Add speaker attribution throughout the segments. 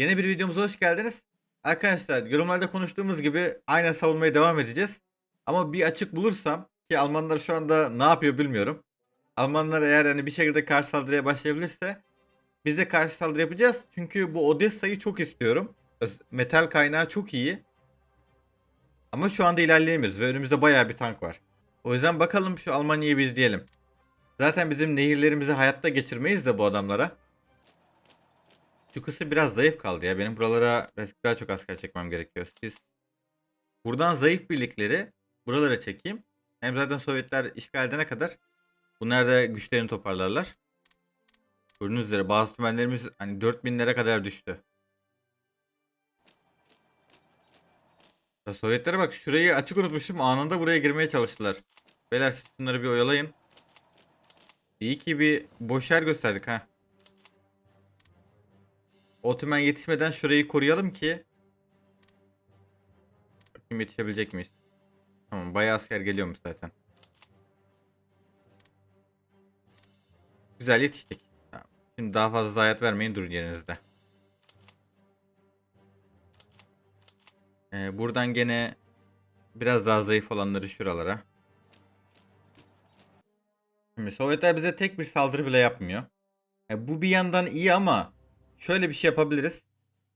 Speaker 1: Yeni bir videomuza hoş geldiniz. Arkadaşlar yorumlarda konuştuğumuz gibi aynen savunmaya devam edeceğiz. Ama bir açık bulursam ki Almanlar şu anda ne yapıyor bilmiyorum. Almanlar eğer hani bir şekilde karşı saldırıya başlayabilirse biz de karşı saldırı yapacağız. Çünkü bu Odessa'yı çok istiyorum. Metal kaynağı çok iyi. Ama şu anda ilerleyemiyoruz ve önümüzde bayağı bir tank var. O yüzden bakalım şu Almanya'yı bir izleyelim. Zaten bizim nehirlerimizi hayatta geçirmeyiz de bu adamlara. Şu kısım biraz zayıf kaldı ya. Benim buralara birazcık daha çok asker çekmem gerekiyor. Siz buradan zayıf birlikleri buralara çekeyim. Hem zaten Sovyetler işgal edene kadar bunlar da güçlerini toparlarlar. Gördüğünüz üzere bazı tümenlerimiz hani 4000'lere kadar düştü. Sovyetlere bak şurayı açık unutmuşum. Anında buraya girmeye çalıştılar. Beyler siz şunları bir oyalayın. İyi ki bir boş yer gösterdik ha. O tümen yetişmeden şurayı koruyalım ki. Bakayım yetişebilecek miyiz? Tamam bayağı asker geliyormuş zaten. Güzel yetiştik. Şimdi daha fazla zayiat vermeyin durun yerinizde. Ee, buradan gene biraz daha zayıf olanları şuralara. Şimdi Sovyetler bize tek bir saldırı bile yapmıyor. E, bu bir yandan iyi ama şöyle bir şey yapabiliriz.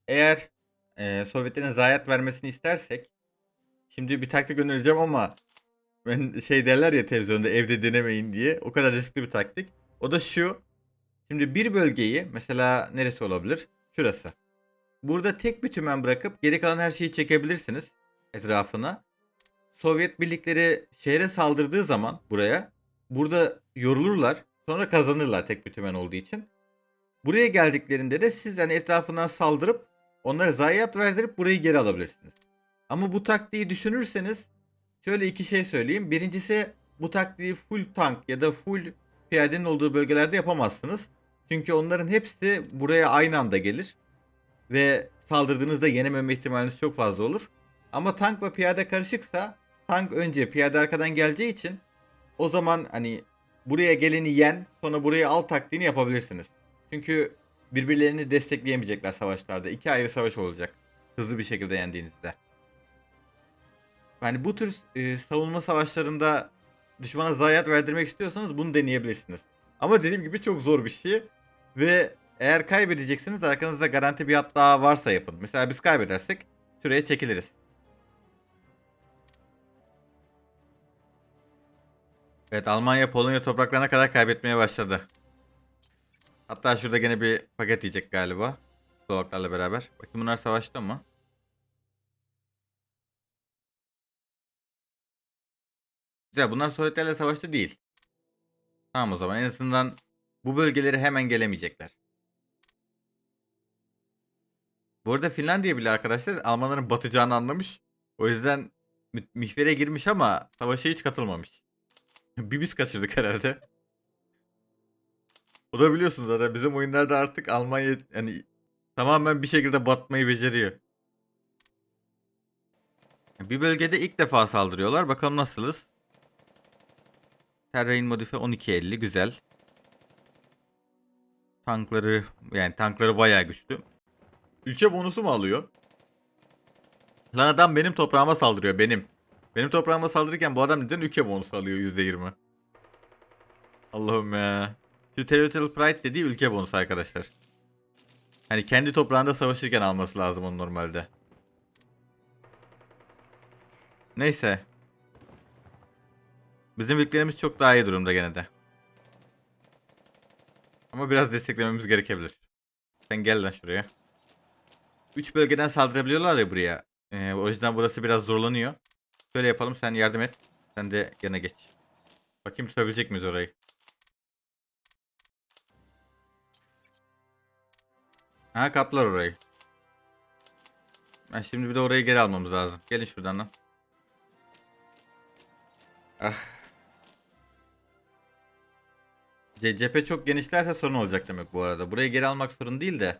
Speaker 1: Eğer e, Sovyetlerin zayiat vermesini istersek şimdi bir taktik önereceğim ama ben şey derler ya televizyonda evde denemeyin diye o kadar riskli bir taktik. O da şu. Şimdi bir bölgeyi mesela neresi olabilir? Şurası. Burada tek bir tümen bırakıp geri kalan her şeyi çekebilirsiniz etrafına. Sovyet birlikleri şehre saldırdığı zaman buraya burada yorulurlar. Sonra kazanırlar tek bir tümen olduğu için. Buraya geldiklerinde de siz hani etrafından saldırıp onlara zayiat verdirip burayı geri alabilirsiniz. Ama bu taktiği düşünürseniz şöyle iki şey söyleyeyim. Birincisi bu taktiği full tank ya da full piyadenin olduğu bölgelerde yapamazsınız. Çünkü onların hepsi buraya aynı anda gelir. Ve saldırdığınızda yenememe ihtimaliniz çok fazla olur. Ama tank ve piyade karışıksa tank önce piyade arkadan geleceği için o zaman hani buraya geleni yen sonra burayı al taktiğini yapabilirsiniz. Çünkü birbirlerini destekleyemeyecekler savaşlarda. İki ayrı savaş olacak. Hızlı bir şekilde yendiğinizde. Yani bu tür e, savunma savaşlarında düşmana zayiat verdirmek istiyorsanız bunu deneyebilirsiniz. Ama dediğim gibi çok zor bir şey. Ve eğer kaybedeceksiniz arkanızda garanti bir hat daha varsa yapın. Mesela biz kaybedersek şuraya çekiliriz. Evet Almanya Polonya topraklarına kadar kaybetmeye başladı. Hatta şurada gene bir paket yiyecek galiba. Slovaklarla beraber. Bakın bunlar savaşta mı? Güzel bunlar Sovyetlerle savaşta değil. Tamam o zaman en azından bu bölgeleri hemen gelemeyecekler. Bu arada Finlandiya bile arkadaşlar Almanların batacağını anlamış. O yüzden mihvere girmiş ama savaşa hiç katılmamış. bir biz kaçırdık herhalde. O da biliyorsunuz zaten bizim oyunlarda artık Almanya hani tamamen bir şekilde batmayı beceriyor. Bir bölgede ilk defa saldırıyorlar. Bakalım nasılız? Terrain modifiye 1250 güzel. Tankları yani tankları bayağı güçlü. Ülke bonusu mu alıyor? Lan adam benim toprağıma saldırıyor benim. Benim toprağıma saldırırken bu adam neden ülke bonusu alıyor %20? Allah'ım ya. Territorial Pride dediği ülke bonusu arkadaşlar. Hani kendi toprağında savaşırken alması lazım onu normalde. Neyse. Bizim ülkelerimiz çok daha iyi durumda gene de. Ama biraz desteklememiz gerekebilir. Sen gel lan şuraya. 3 bölgeden saldırabiliyorlar ya buraya. Ee, o yüzden burası biraz zorlanıyor. Şöyle yapalım sen yardım et. Sen de yana geç. Bakayım tutabilecek miyiz orayı? Ha kaplar orayı. Ben şimdi bir de orayı geri almamız lazım. Gelin şuradan lan. Ah. Ce- cephe çok genişlerse sorun olacak demek bu arada. Burayı geri almak sorun değil de.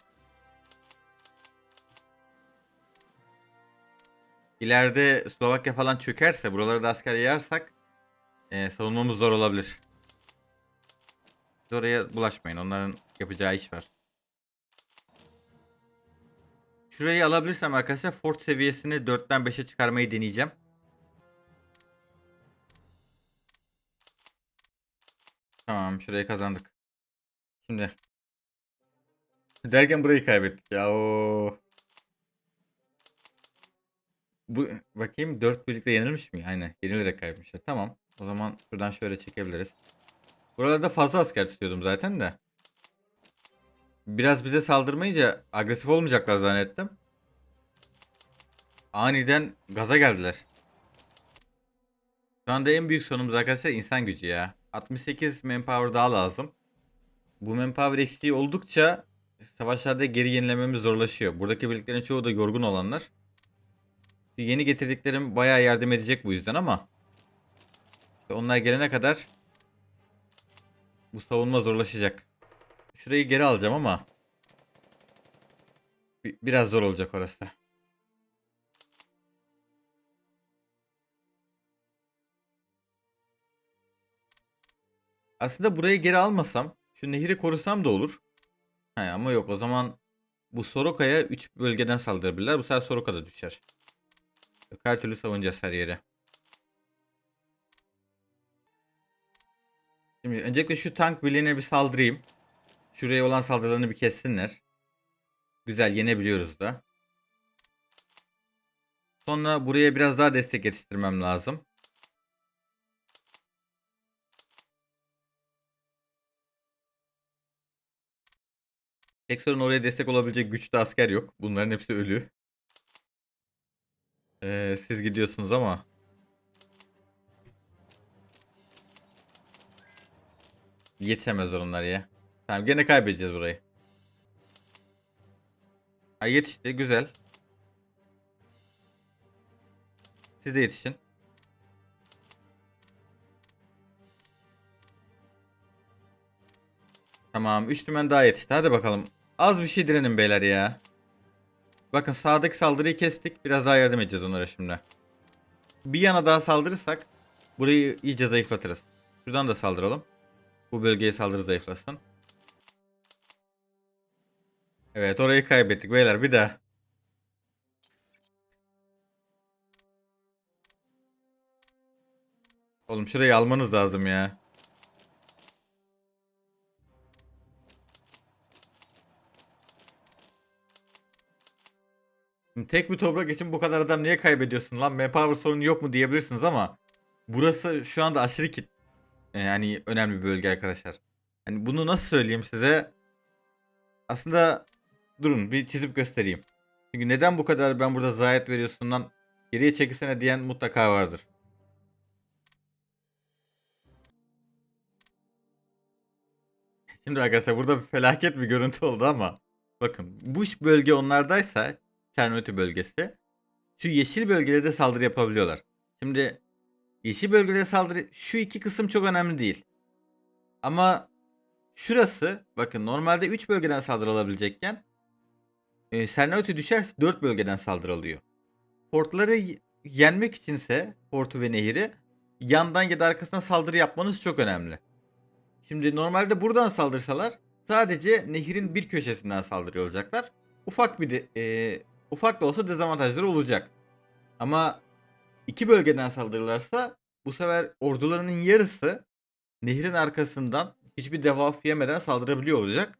Speaker 1: İleride Slovakya falan çökerse buralara da asker yayarsak e, savunmamız zor olabilir. Oraya bulaşmayın. Onların yapacağı iş var. Şurayı alabilirsem arkadaşlar fort seviyesini 4'ten 5'e çıkarmayı deneyeceğim. Tamam şurayı kazandık. Şimdi. Derken burayı kaybettik ya. Oo. Bu bakayım 4 birlikte yenilmiş mi? Aynen. Yenilerek kaybetmişler. Tamam. O zaman şuradan şöyle çekebiliriz. Buralarda fazla asker tutuyordum zaten de. Biraz bize saldırmayınca agresif olmayacaklar zannettim. Aniden gaza geldiler. Şu anda en büyük sorunumuz arkadaşlar insan gücü ya. 68 manpower daha lazım. Bu manpower eksiği oldukça savaşlarda geri yenilememiz zorlaşıyor. Buradaki birliklerin çoğu da yorgun olanlar. Yeni getirdiklerim bayağı yardım edecek bu yüzden ama işte onlar gelene kadar bu savunma zorlaşacak. Şurayı geri alacağım ama bi- biraz zor olacak orası. Aslında burayı geri almasam, şu nehri korusam da olur. He, ama yok o zaman bu Soroka'ya 3 bölgeden saldırabilirler. Bu sefer Soroka da düşer. Yok, Her türlü savunacağız her yere. Şimdi öncelikle şu tank birliğine bir saldırayım. Şuraya olan saldırılarını bir kessinler. Güzel yenebiliyoruz da. Sonra buraya biraz daha destek yetiştirmem lazım. Tek sorun oraya destek olabilecek güçlü asker yok. Bunların hepsi ölü. Ee, siz gidiyorsunuz ama. Yetişemezler onlar ya. Tamam gene kaybedeceğiz burayı. Ha yetişti güzel. Siz de yetişin. Tamam 3 tümen daha yetişti. Hadi bakalım. Az bir şey direnin beyler ya. Bakın sağdaki saldırıyı kestik. Biraz daha yardım edeceğiz onlara şimdi. Bir yana daha saldırırsak burayı iyice zayıflatırız. Şuradan da saldıralım. Bu bölgeye saldırı zayıflasın. Evet orayı kaybettik beyler bir daha. Oğlum şurayı almanız lazım ya. Tek bir toprak için bu kadar adam niye kaybediyorsun lan? Manpower sorunu yok mu diyebilirsiniz ama burası şu anda aşırı kit yani önemli bir bölge arkadaşlar. Hani bunu nasıl söyleyeyim size? Aslında durun bir çizip göstereyim. Çünkü neden bu kadar ben burada zayiat veriyorsun lan geriye çekilsene diyen mutlaka vardır. Şimdi arkadaşlar burada bir felaket bir görüntü oldu ama bakın bu bölge onlardaysa Ternoti bölgesi şu yeşil bölgelerde saldırı yapabiliyorlar. Şimdi yeşil bölgelere saldırı şu iki kısım çok önemli değil. Ama şurası bakın normalde 3 bölgeden saldırı alabilecekken e, Cernoti düşerse 4 bölgeden saldırı alıyor. Portları y- yenmek içinse portu ve nehri yandan ya da arkasından saldırı yapmanız çok önemli. Şimdi normalde buradan saldırsalar sadece nehrin bir köşesinden saldırıyor olacaklar. Ufak bir de, e, ufak da olsa dezavantajları olacak. Ama iki bölgeden saldırırlarsa bu sefer ordularının yarısı nehrin arkasından hiçbir debuff yemeden saldırabiliyor olacak.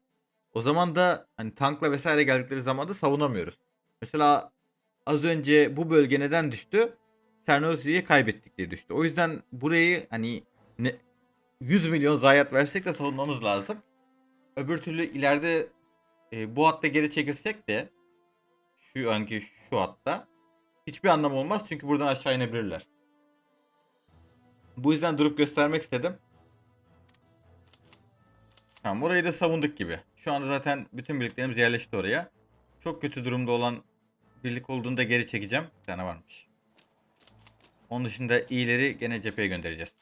Speaker 1: O zaman da hani tankla vesaire geldikleri zaman da savunamıyoruz. Mesela az önce bu bölge neden düştü? Cernosi'yi kaybettik diye düştü. O yüzden burayı hani ne, 100 milyon zayiat versek de savunmamız lazım. Öbür türlü ileride e, bu hatta geri çekilsek de şu anki şu hatta hiçbir anlam olmaz çünkü buradan aşağı inebilirler. Bu yüzden durup göstermek istedim. Tamam orayı da savunduk gibi. Şu anda zaten bütün birliklerimiz yerleşti oraya. Çok kötü durumda olan birlik olduğunda geri çekeceğim. Bir tane varmış. Onun dışında iyileri gene cepheye göndereceğiz.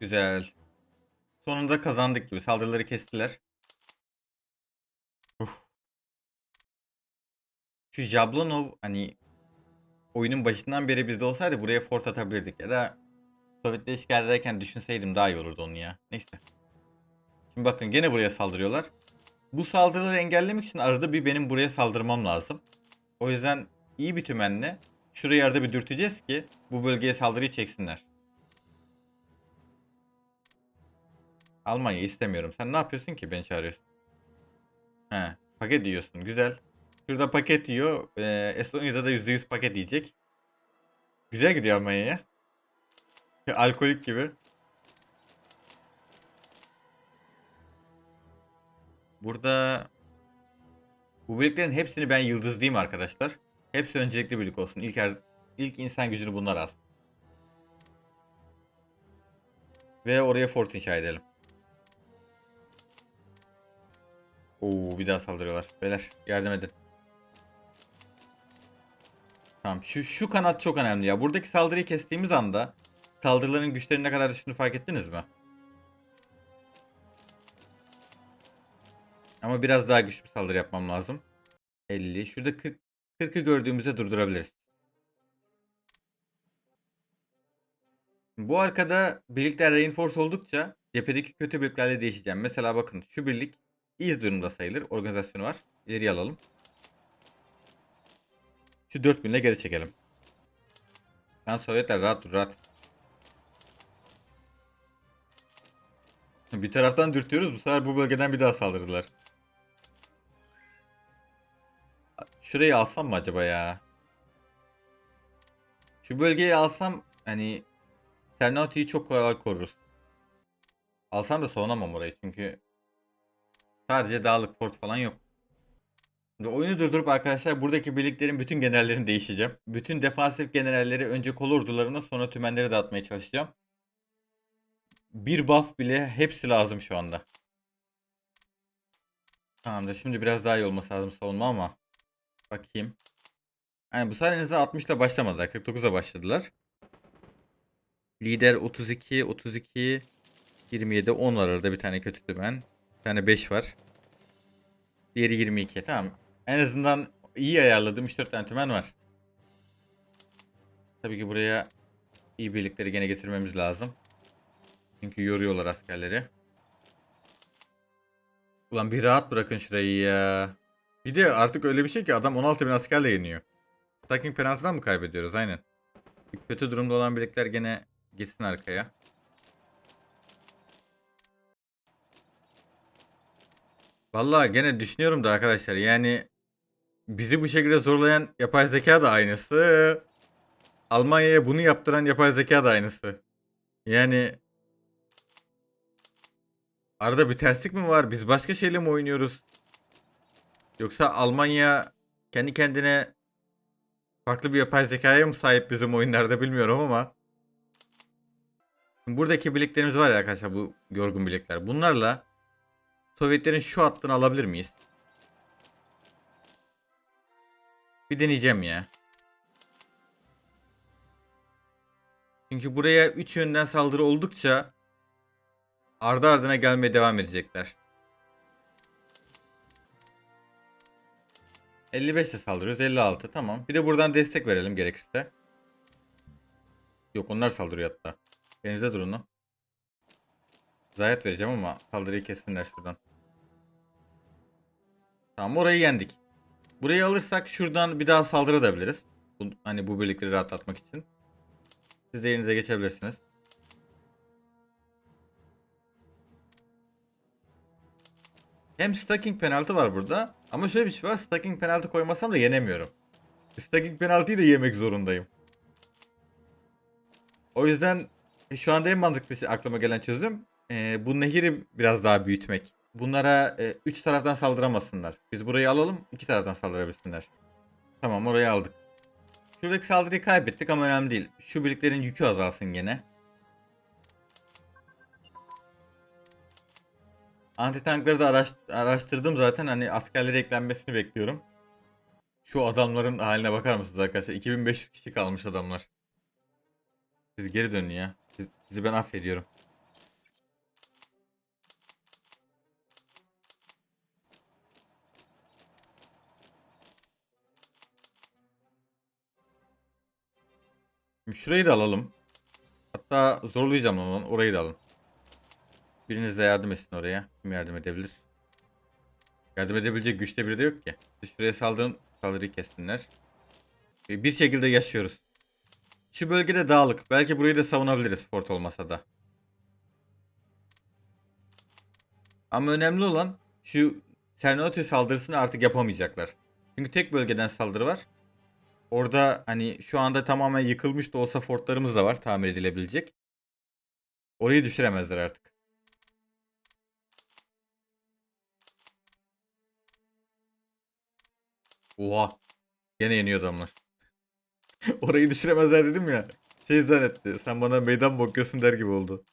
Speaker 1: Güzel. Sonunda kazandık gibi. Saldırıları kestiler. Uf. Şu Jablonov hani oyunun başından beri bizde olsaydı buraya fort atabilirdik. Ya da Sovyetleri işgal ederken düşünseydim daha iyi olurdu onu ya. Neyse. Şimdi bakın gene buraya saldırıyorlar. Bu saldırıları engellemek için arada bir benim buraya saldırmam lazım. O yüzden iyi bir tümenle şurayı arada bir dürteceğiz ki bu bölgeye saldırıyı çeksinler. Almanya istemiyorum. Sen ne yapıyorsun ki beni çağırıyorsun? He, paket yiyorsun. Güzel. Şurada paket yiyor. Ee, Estonya'da da %100 paket yiyecek. Güzel gidiyor Almanya'ya. Alkolik gibi. Burada bu birliklerin hepsini ben yıldızlayayım arkadaşlar. Hepsi öncelikli birlik olsun. İlk, er- ilk insan gücünü bunlar az. Ve oraya fort inşa edelim. Oo bir daha saldırıyorlar. Beyler yardım edin. Tamam şu, şu kanat çok önemli ya. Buradaki saldırıyı kestiğimiz anda saldırıların güçlerinin ne kadar düştüğünü fark ettiniz mi? Ama biraz daha güçlü bir saldırı yapmam lazım. 50. Şurada 40, 40'ı gördüğümüzde durdurabiliriz. Bu arkada birlikler reinforce oldukça cephedeki kötü birliklerle değişeceğim. Mesela bakın şu birlik iz durumda sayılır. Organizasyonu var. İleriye alalım. Şu 4000 ile geri çekelim. Lan Sovyetler rahat dur rahat. Bir taraftan dürtüyoruz. Bu sefer bu bölgeden bir daha saldırdılar. Şurayı alsam mı acaba ya? Şu bölgeyi alsam hani Ternauti'yi çok kolay koruruz. Alsam da savunamam orayı çünkü sadece dağlık port falan yok. Şimdi oyunu durdurup arkadaşlar buradaki birliklerin bütün generallerini değişeceğim. Bütün defansif generalleri önce kol ordularına sonra tümenleri dağıtmaya çalışacağım. Bir buff bile hepsi lazım şu anda. Tamamdır şimdi biraz daha iyi olması lazım savunma ama. Bakayım. Yani bu azından 60 ile başlamadılar. 49'a başladılar. Lider 32, 32, 27, 10 var arada bir tane kötü tümen. Bir tane 5 var. Diğeri 22. Tamam. En azından iyi ayarladım. 3-4 tane tümen var. Tabii ki buraya iyi birlikleri gene getirmemiz lazım. Çünkü yoruyorlar askerleri. Ulan bir rahat bırakın şurayı ya. Bir de artık öyle bir şey ki adam 16 bin askerle yeniyor. Stacking penaltıdan mı kaybediyoruz? Aynen. Kötü durumda olan birlikler gene gitsin arkaya. Vallahi gene düşünüyorum da arkadaşlar yani bizi bu şekilde zorlayan yapay zeka da aynısı. Almanya'ya bunu yaptıran yapay zeka da aynısı. Yani arada bir terslik mi var? Biz başka şeyle mi oynuyoruz? Yoksa Almanya kendi kendine farklı bir yapay zekaya mı sahip bizim oyunlarda bilmiyorum ama buradaki birliklerimiz var ya arkadaşlar bu yorgun birlikler. Bunlarla Sovyetlerin şu hattını alabilir miyiz? Bir deneyeceğim ya. Çünkü buraya 3 yönden saldırı oldukça ardı ardına gelmeye devam edecekler. 55 ile saldırıyoruz. 56 tamam. Bir de buradan destek verelim gerekirse. Yok onlar saldırıyor hatta. Denize durun lan. Zayiat vereceğim ama saldırıyı kessinler şuradan. Tamam orayı yendik. Burayı alırsak şuradan bir daha saldırabiliriz. Hani bu birlikleri rahatlatmak için. Siz de yerinize geçebilirsiniz. Hem stacking penaltı var burada. Ama şöyle bir şey var. Stacking penaltı koymasam da yenemiyorum. Stacking penaltıyı da yemek zorundayım. O yüzden e, şu anda en mantıklı şey, aklıma gelen çözüm e, bu nehiri biraz daha büyütmek. Bunlara 3 taraftan saldıramasınlar. Biz burayı alalım, iki taraftan saldırabilsinler. Tamam, orayı aldık. Şuradaki saldırıyı kaybettik ama önemli değil. Şu birliklerin yükü azalsın gene. Anti tankları da araş, araştırdım zaten. Hani askerlere eklenmesini bekliyorum. Şu adamların haline bakar mısınız arkadaşlar? 2500 kişi kalmış adamlar. Siz geri dönün ya. Siz, sizi ben affediyorum. Şurayı da alalım. Hatta zorlayacağım onu. Orayı da alın. Biriniz de yardım etsin oraya. Kim yardım edebilir? Yardım edebilecek güçte biri de yok ki. Biz Şuraya saldırın, saldırıyı kessinler. Bir bir şekilde yaşıyoruz. Şu bölgede dağlık. Belki burayı da savunabiliriz fort olmasa da. Ama önemli olan şu Terminator saldırısını artık yapamayacaklar. Çünkü tek bölgeden saldırı var. Orada hani şu anda tamamen yıkılmış da olsa fortlarımız da var tamir edilebilecek. Orayı düşüremezler artık. Oha. Gene yeniyor adamlar. Orayı düşüremezler dedim ya. Şey zannetti. Sen bana meydan mı okuyorsun der gibi oldu.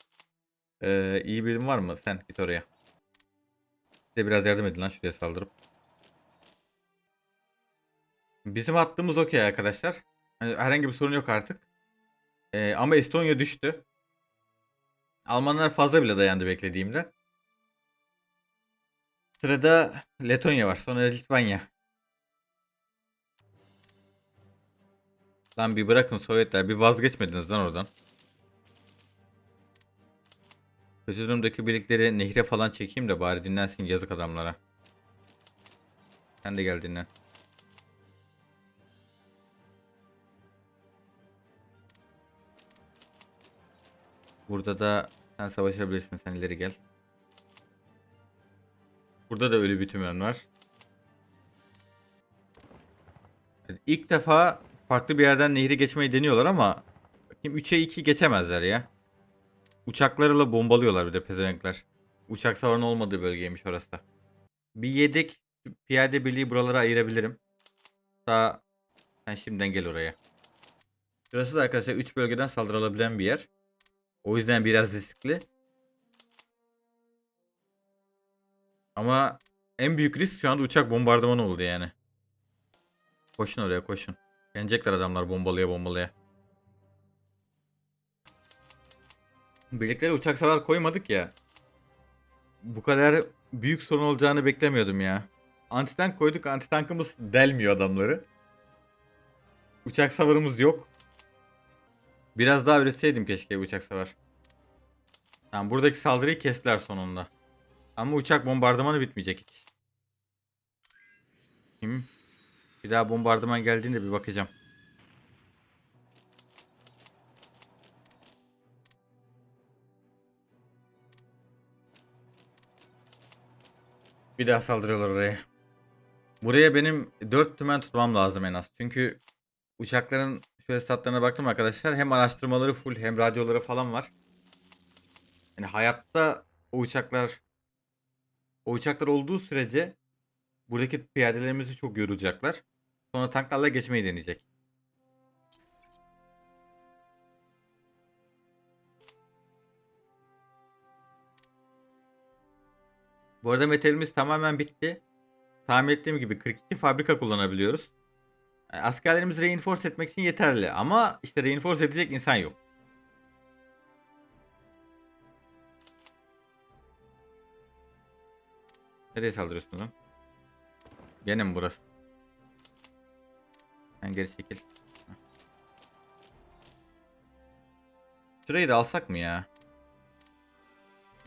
Speaker 1: Ee, iyi birim var mı? Sen git oraya. Size biraz yardım edin lan şuraya saldırıp. Bizim hattımız okey arkadaşlar. Hani herhangi bir sorun yok artık. Ee, ama Estonya düştü. Almanlar fazla bile dayandı beklediğimden. Sırada Letonya var. Sonra Litvanya. Lan bir bırakın Sovyetler. Bir vazgeçmediniz lan oradan. Kötü durumdaki birlikleri nehre falan çekeyim de bari dinlensin yazık adamlara. Sen de gel dinlen. Burada da sen savaşabilirsin. Sen ileri gel. Burada da ölü bir var. İlk defa farklı bir yerden nehri geçmeyi deniyorlar ama 3'e 2 geçemezler ya. Uçaklarıyla bombalıyorlar bir de pezevenkler. Uçak savarın olmadığı bölgeymiş orası da. Bir yedek piyade birliği buralara ayırabilirim. Daha sen şimdiden gel oraya. Burası da arkadaşlar 3 bölgeden saldırılabilen bir yer. O yüzden biraz riskli. Ama en büyük risk şu anda uçak bombardımanı oldu yani. Koşun oraya koşun. Yenecekler adamlar bombalaya bombalaya. Birliklere uçak savar koymadık ya. Bu kadar büyük sorun olacağını beklemiyordum ya. Antitank koyduk. Antitankımız delmiyor adamları. Uçak savarımız yok. Biraz daha üretseydim keşke uçak savar. Tamam buradaki saldırıyı kestiler sonunda. Ama uçak bombardımanı bitmeyecek hiç. Kim? Bir daha bombardıman geldiğinde bir bakacağım. Bir daha saldırıyorlar oraya. Buraya benim 4 tümen tutmam lazım en az. Çünkü uçakların şöyle statlarına baktım arkadaşlar. Hem araştırmaları full hem radyoları falan var. Yani hayatta o uçaklar o uçaklar olduğu sürece buradaki piyadelerimizi çok yorulacaklar. Sonra tanklarla geçmeyi deneyecek. Bu arada metalimiz tamamen bitti. Tahmin ettiğim gibi 42 fabrika kullanabiliyoruz. Yani askerlerimizi reinforce etmek için yeterli ama işte reinforce edecek insan yok. Nereye saldırıyorsun lan? Gene mi burası? Sen geri çekil. Şurayı da alsak mı ya?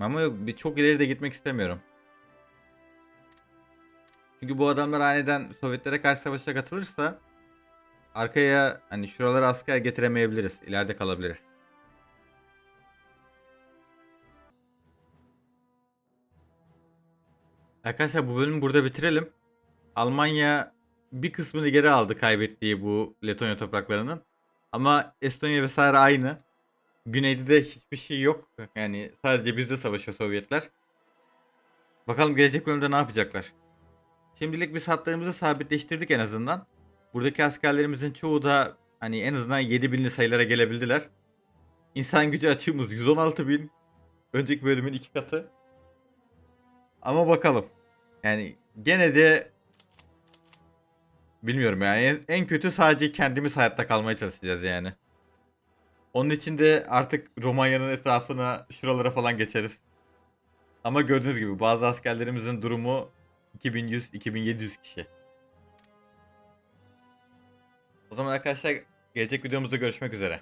Speaker 1: Ama yok bir çok ileri de gitmek istemiyorum. Çünkü bu adamlar aniden Sovyetlere karşı savaşa katılırsa arkaya hani şuralara asker getiremeyebiliriz. İleride kalabiliriz. Arkadaşlar bu bölümü burada bitirelim. Almanya bir kısmını geri aldı kaybettiği bu Letonya topraklarının. Ama Estonya vesaire aynı. Güneyde de hiçbir şey yok. Yani sadece bizde savaşıyor Sovyetler. Bakalım gelecek bölümde ne yapacaklar. Şimdilik biz hatlarımızı sabitleştirdik en azından. Buradaki askerlerimizin çoğu da hani en azından 7000'li sayılara gelebildiler. İnsan gücü açığımız 116 bin. Önceki bölümün iki katı. Ama bakalım. Yani gene de bilmiyorum yani en, en kötü sadece kendimiz hayatta kalmaya çalışacağız yani. Onun için de artık Romanya'nın etrafına şuralara falan geçeriz. Ama gördüğünüz gibi bazı askerlerimizin durumu 2100-2700 kişi. O zaman arkadaşlar gelecek videomuzda görüşmek üzere.